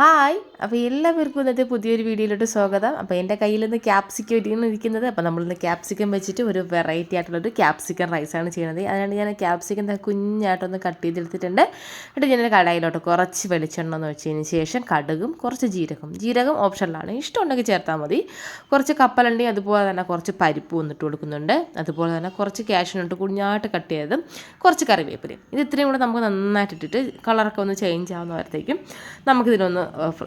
Hi. അപ്പോൾ എല്ലാവർക്കും ഇന്നത്തെ പുതിയൊരു വീഡിയോയിലോട്ട് സ്വാഗതം. അപ്പോൾ എന്റെ കയ്യിൽ നിന്ന് ക്യാപ്സിക്കം ഇരിക്കുന്നു ഇരിക്കുന്നത്. അപ്പോൾ നമ്മളിന്ന് ക്യാപ്സിക്കം വെച്ചിട്ട് ഒരു വെറൈറ്റി ആയിട്ടുള്ളൊരു ക്യാപ്സിക്കം റൈസാണ് ചെയ്യുന്നത്. അതിനാണ് ഞാൻ ക്യാപ്സിക്കം കുഞ്ഞായിട്ടൊന്ന് കട്ട് ചെയ്തെടുത്തിട്ടുണ്ട്. എന്നിട്ട് ഞാൻ കടയിലോട്ട് കുറച്ച് വെളിച്ചെണ്ണ എന്ന് വെച്ചതിന് ശേഷം കടുകും കുറച്ച് ജീരകം ജീരകം ഓപ്ഷനിലാണ് ഇഷ്ടമുണ്ടെങ്കിൽ ചേർത്താൽ മതി. കുറച്ച് കപ്പലണ്ടി അതുപോലെ തന്നെ കുറച്ച് പരിപ്പ് വന്നിട്ട് കൊടുക്കുന്നുണ്ട്. അതുപോലെ തന്നെ കുറച്ച് ക്യാഷിനോട്ട് കുഞ്ഞായിട്ട് കട്ട് ചെയ്തതും കുറച്ച് കറിവേപ്പിലയും. ഇത് ഇത്രയും കൂടെ നമുക്ക് നന്നായിട്ട് ഇട്ടിട്ട് കളറൊക്കെ ഒന്ന് ചേഞ്ച് ആവുന്ന വരത്തേക്കും നമുക്കിതിനൊന്ന്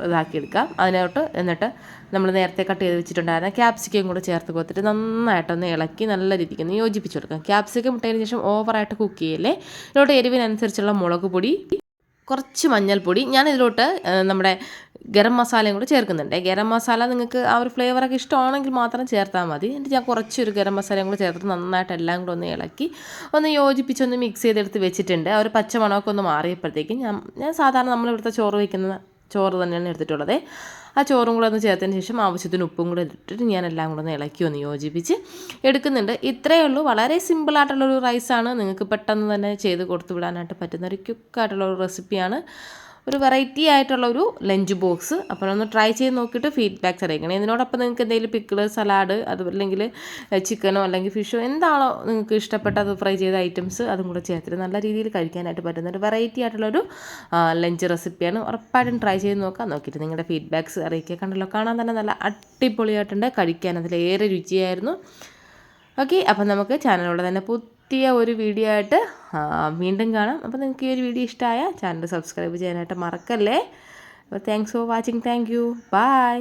ഇതാക്കിയെടുക്കാം. അതിനോട്ട് എന്നിട്ട് നമ്മൾ നേരത്തെ കട്ട് ചെയ്ത് വെച്ചിട്ടുണ്ടായിരുന്ന ക്യാപ്സിക്കം കൂടെ ചേർത്ത് കൊടുത്തിട്ട് നന്നായിട്ടൊന്ന് ഇളക്കി നല്ല രീതിക്ക് ഒന്ന് യോജിപ്പിച്ച് കൊടുക്കാം. ക്യാപ്സിക്കം ഇട്ടതിന് ശേഷം ഓവറായിട്ട് കുക്ക് ചെയ്യല്ലേ? ഇതിലോട്ട് എരിവിനനുസരിച്ചുള്ള മുളക് പൊടി കുറച്ച് മഞ്ഞൾപ്പൊടി. ഞാൻ ഇതിലോട്ട് നമ്മുടെ ഗരം മസാലയും കൂടെ ചേർക്കുന്നുണ്ട്. ഗരം മസാല നിങ്ങൾക്ക് ആ ഒരു ഫ്ലേവറൊക്കെ ഇഷ്ടമാണെങ്കിൽ മാത്രം ചേർത്താൽ മതി. എന്നിട്ട് ഞാൻ കുറച്ചൊരു ഗരം മസാലയും കൂടെ ചേർത്ത് നന്നായിട്ട് എല്ലാം കൂടെ ഒന്ന് ഇളക്കി ഒന്ന് യോജിപ്പിച്ചൊന്ന് മിക്സ് ചെയ്തെടുത്ത് വെച്ചിട്ടുണ്ട്. ആ ഒരു പച്ചമണമൊക്കെ ഒന്ന് മാറിയപ്പോഴത്തേക്കും ഞാൻ ഞാൻ സാധാരണ നമ്മളിവിടുത്തെ ചോറ് വയ്ക്കുന്ന ചോറ് തന്നെയാണ് എടുത്തിട്ടുള്ളത്. ആ ചോറും കൂടെ ഒന്ന് ചേർത്തതിന് ശേഷം ആവശ്യത്തിന് ഉപ്പും കൂടെ ഇട്ടിട്ട് ഞാൻ എല്ലാം കൂടെ ഒന്ന് ഇളക്കി ഒന്ന് യോജിപ്പിച്ച് എടുക്കുന്നുണ്ട്. ഇത്രയേ ഉള്ളൂ. വളരെ സിമ്പിളായിട്ടുള്ളൊരു റൈസാണ് നിങ്ങൾക്ക് പെട്ടെന്ന് തന്നെ ചെയ്ത് കൊടുത്തു വിടാനായിട്ട് പറ്റുന്ന ഒരു ക്യുക്കായിട്ടുള്ള ഒരു റെസിപ്പിയാണ് ഒരു വെറൈറ്റി ആയിട്ടുള്ള ഒരു ലഞ്ച് ബോക്സ് അപ്പോൾ ഒന്ന് ട്രൈ ചെയ്ത് നോക്കിയിട്ട് ഫീഡ്ബാക്ക്സ് അറിയിക്കണം. ഇതിനോടൊപ്പം നിങ്ങൾക്ക് എന്തെങ്കിലും പിക്കിൾ സലാഡ് അതല്ലെങ്കിൽ ചിക്കനോ അല്ലെങ്കിൽ ഫിഷോ എന്താണോ നിങ്ങൾക്ക് ഇഷ്ടപ്പെട്ട അത് ഫ്രൈ ചെയ്ത ഐറ്റംസ് അതും കൂടെ ചേർത്തിട്ട് നല്ല രീതിയിൽ കഴിക്കാനായിട്ട് പറ്റുന്ന ഒരു വെറൈറ്റി ആയിട്ടുള്ളൊരു ലഞ്ച് റെസിപ്പിയാണ് ഉറപ്പായിട്ടും ട്രൈ ചെയ്ത് നോക്കാം. നോക്കിയിട്ട് നിങ്ങളുടെ ഫീഡ്ബാക്ക്സ് അറിയിക്കുക. കണ്ടല്ലോ കാണാൻ തന്നെ നല്ല അടിപൊളിയായിട്ടുണ്ട്. കഴിക്കാൻ അതിലേറെ രുചിയായിരുന്നു. ഓക്കെ അപ്പം നമുക്ക് ചാനലിലൂടെ തന്നെ പറ്റിയ ഒരു വീഡിയോ ആയിട്ട് വീണ്ടും കാണാം. അപ്പോൾ നിങ്ങൾക്ക് ഈ ഒരു വീഡിയോ ഇഷ്ടമായ ചാനൽ സബ്സ്ക്രൈബ് ചെയ്യാനായിട്ട് മറക്കല്ലേ. അപ്പോൾ thanks for watching thank you bye